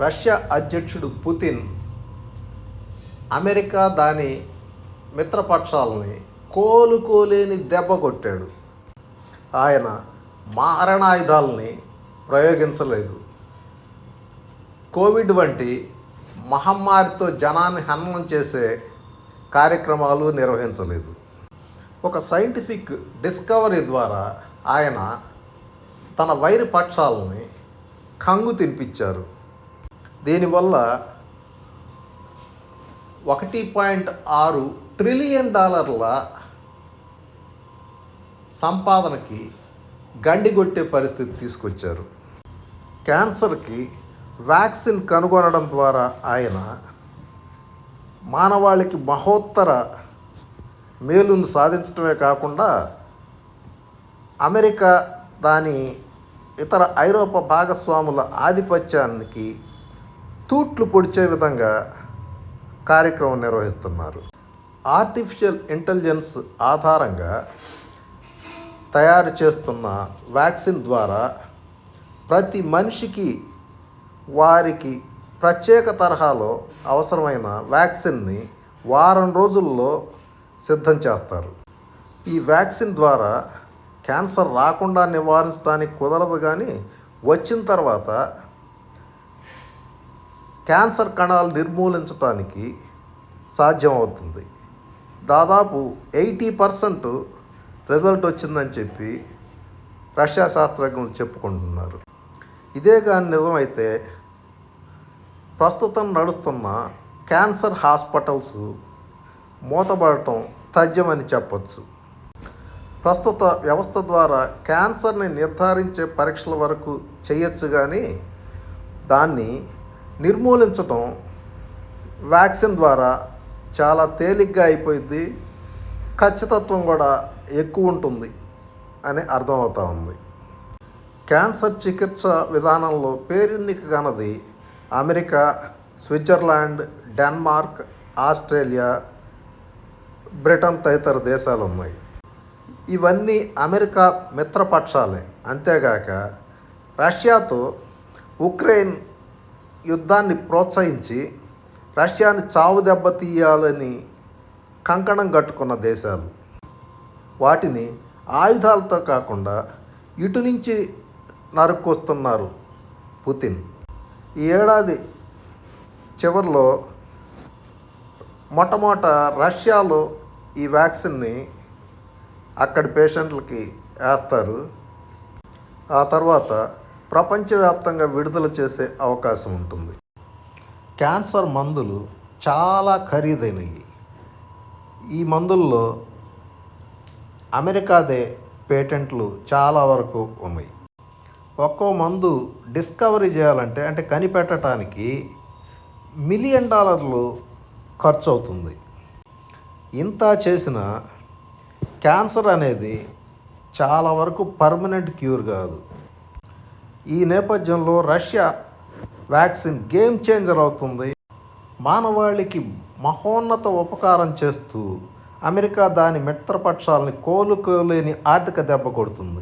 Russia అధ్యక్షుడు Putin America దాని మిత్రపక్షాలని కోలుకోలేని దెబ్బ కొట్టాడు. ఆయన మారణాయుధాలని ప్రయోగించలేదు. కోవిడ్ వంటి మహమ్మారితో జనాన్ని హననం చేసే కార్యక్రమాలు నిర్వహించలేదు. ఒక సైంటిఫిక్ డిస్కవరీ ద్వారా ఆయన తన వైరి పక్షాలని కంగు తినిపించారు. దీనివల్ల ఒకటి పాయింట్ ఆరు ట్రిలియన్ డాలర్ల సంపాదనకి గండిగొట్టే పరిస్థితి తీసుకొచ్చారు. క్యాన్సర్కి వ్యాక్సిన్ కనుగొనడం ద్వారా ఆయన మానవాళికి మహోత్తర మేలును సాధించడమే కాకుండా అమెరికా దాని ఇతర ఐరోపా భాగస్వాముల ఆధిపత్యానికి తూట్లు పొడిచే విధంగా కార్యక్రమం నిర్వహిస్తున్నారు. ఆర్టిఫిషియల్ ఇంటెలిజెన్స్ ఆధారంగా తయారు చేస్తున్న వ్యాక్సిన్ ద్వారా ప్రతి మనిషికి వారికి ప్రత్యేక తరహాలో అవసరమైన వ్యాక్సిన్ని వారం రోజుల్లో సిద్ధం చేస్తారు. ఈ వ్యాక్సిన్ ద్వారా క్యాన్సర్ రాకుండా నివారించడానికి కుదరదు కానీ వచ్చిన తర్వాత క్యాన్సర్ కణాలు నిర్మూలించడానికి సాధ్యమవుతుంది. దాదాపు ఎయిటీ పర్సెంట్ రిజల్ట్ వచ్చిందని చెప్పి రష్యా శాస్త్రజ్ఞులు చెప్పుకుంటున్నారు. ఇదే కానీ నిజమైతే ప్రస్తుతం నడుస్తున్న క్యాన్సర్ హాస్పిటల్స్ మూతపడటం తథ్యమని చెప్పచ్చు. ప్రస్తుత వ్యవస్థ ద్వారా క్యాన్సర్ని నిర్ధారించే పరీక్షల వరకు చేయొచ్చు కానీ దాన్ని నిర్మూలించటం వ్యాక్సిన్ ద్వారా చాలా తేలిగ్గా అయిపోయింది ఖచ్చితత్వం కూడా ఎక్కువ ఉంటుంది అని అర్థమవుతా ఉంది. క్యాన్సర్ చికిత్స విధానంలో పేరెన్నికగనది America Switzerland Denmark Australia Britain తదితర దేశాలు ఉన్నాయి ఇవన్నీ అమెరికా మిత్రపక్షాలే. అంతేగాక రష్యాతో ఉక్రెయిన్ యుద్ధాన్ని ప్రోత్సహించి రష్యాని చావు దెబ్బతీయాలని కంకణం కట్టుకున్న దేశాలు. వాటిని ఆయుధాలతో కాకుండా ఇటు నుంచి నరుక్కొస్తున్నారు పుతిన్. ఈ ఏడాది చివరిలో మొట్టమొదట రష్యాలో ఈ వ్యాక్సిన్ని అక్కడి పేషెంట్లకి వేస్తారు. ఆ తర్వాత ప్రపంచవ్యాప్తంగా విడుదల చేసే అవకాశం ఉంటుంది. క్యాన్సర్ మందులు చాలా ఖరీదైనవి. ఈ మందుల్లో అమెరికాదే పేటెంట్లు చాలా వరకు ఉన్నాయి. ఒక్కో మందు డిస్కవరీ చేయాలంటే అంటే కనిపెట్టడానికి మిలియన్ డాలర్లు ఖర్చు అవుతుంది ఇంత చేసిన క్యాన్సర్ అనేది చాలా వరకు పర్మనెంట్ క్యూర్ కాదు. ఈ నేపథ్యంలో రష్యా వ్యాక్సిన్ గేమ్ చేంజర్ అవుతుంది. మానవాళికి మహోన్నత ఉపకారం చేస్తూ అమెరికా దాని మిత్రపక్షాలని కోలుకోలేని ఆర్థిక దెబ్బ కొడుతుంది.